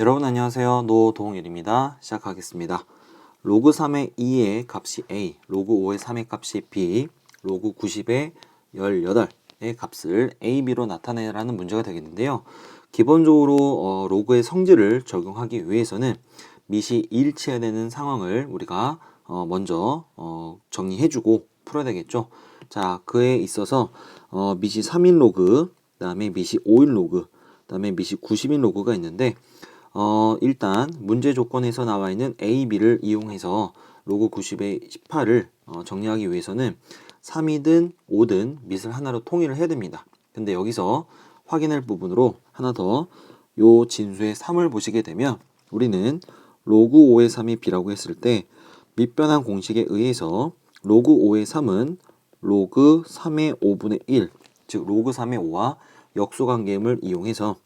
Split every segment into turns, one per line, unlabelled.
여러분 안녕하세요. 노동일입니다. 시작하겠습니다. 로그 3의 2의 값이 a, 로그 5의 3의 값이 b, 로그 90의 18의 값을 a, b로 나타내라는 문제가 되겠는데요. 기본적으로 어, 로그의 성질을 적용하기 위해서는 밑이 일치해야 되는 상황을 우리가 어, 먼저 어, 정리해주고 풀어야 되겠죠. 자, 그에 있어서 어, 밑이 3인 로그, 그 다음에 밑이 5인 로그, 그 다음에 밑이 90인 로그가 있는데 어, 일단 문제 조건에서 나와 있는 A, B를 이용해서 로그 90의 18을 어, 정리하기 위해서는 3이든 5든 밑을 하나로 통일을 해야 됩니다. 근데 여기서 확인할 부분으로 하나 더 요 진수의 3을 보시게 되면 우리는 로그 5의 3이 B라고 했을 때 밑변환 공식에 의해서 로그 5의 3은 로그 3의 5분의 1, 즉 로그 3의 5와 역수관계음을 이용해서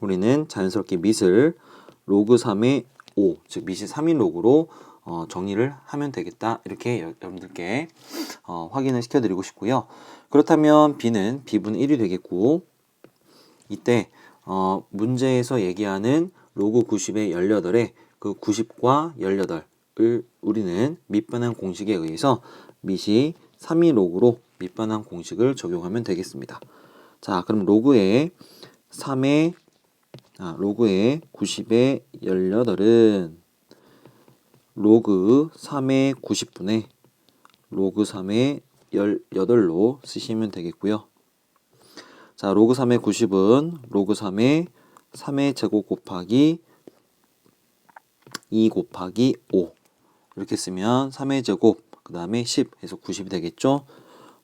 우리는 자연스럽게 밑을 로그 3의 5, 즉 밑이 3인 로그로 어, 정리를 하면 되겠다. 이렇게 여, 러분들께 어, 확인을 시켜드리고 싶고요. 그렇다면 b는 b분의 1이 되겠고 이때 어, 문제에서 얘기하는 로그 90의 18에 그 90과 18을 우리는 밑변환 공식에 의해서 밑이 3인 로그로 밑변환 공식을 적용하면 되겠습니다. 자, 그럼 로그에 3의 아, 로그의 90의 18은 로그 3의 90분의 로그 3의 18로 쓰시면 되겠고요. 자, 로그 3의 90은 로그 3의 3의 제곱 곱하기 2 곱하기 5 이렇게 쓰면 3의 제곱 그 다음에 10 해서 90이 되겠죠.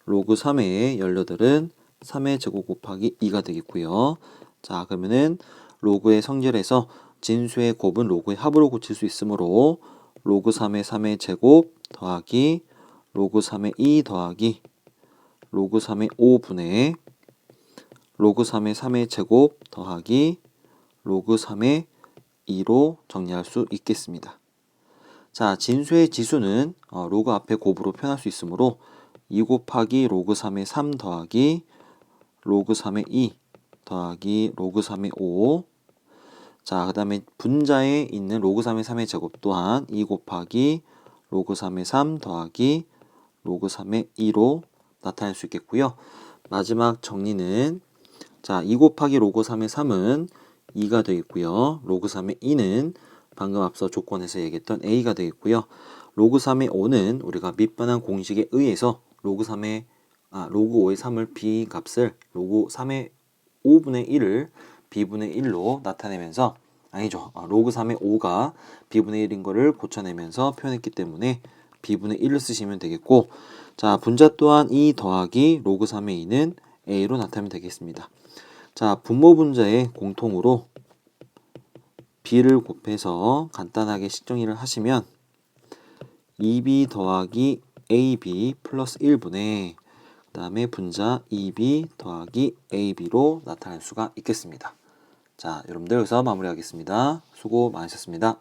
로그 3의 18은 3의 제곱 곱하기 2가 되겠고요. 자 그러면은 로그의 성질에서 진수의 곱은 로그의 합으로 고칠 수 있으므로 로그 3의 3의 제곱 더하기 로그 3의 2 더하기 로그 3의 5분의 로그 3의 3의 제곱 더하기 로그 3의 2로 정리할 수 있겠습니다. 자, 진수의 지수는 어, 로그 앞에 곱으로 표현할 수 있으므로 2 곱하기 로그 3의 3 더하기 로그 3의 2 더하기 로그 3의 5 자, 그 다음에 분자에 있는 로그 3의 3의 제곱 또한 2 곱하기 로그 3의 3 더하기 로그 3의 2로 나타낼 수 있겠고요. 마지막 정리는 자, 2 곱하기 로그 3의 3은 2가 되겠고요. 로그 3의 2는 방금 앞서 조건에서 얘기했던 a가 되겠고요. 로그 3의 5는 우리가 밑반환 공식에 의해서 로그 3의 아, 로그 5의 3을 b 값을 로그 3의 5분의 1을 b분의 1로 나타내면서 아니죠. 아, 로그 3의 5가 b분의 1인 거를 고쳐내면서 표현했기 때문에 b분의 1을 쓰시면 되겠고 자 분자 또한 2 더하기 로그 3의 2는 a로 나타내면 되겠습니다. 자 분모 분자의 공통으로 b를 곱해서 간단하게 식정리를 하시면 2b 더하기 ab 플러스 1분의 그 다음에 분자 2b 더하기 ab로 나타낼 수가 있겠습니다. 자, 여러분들 여기서 마무리하겠습니다. 수고 많으셨습니다.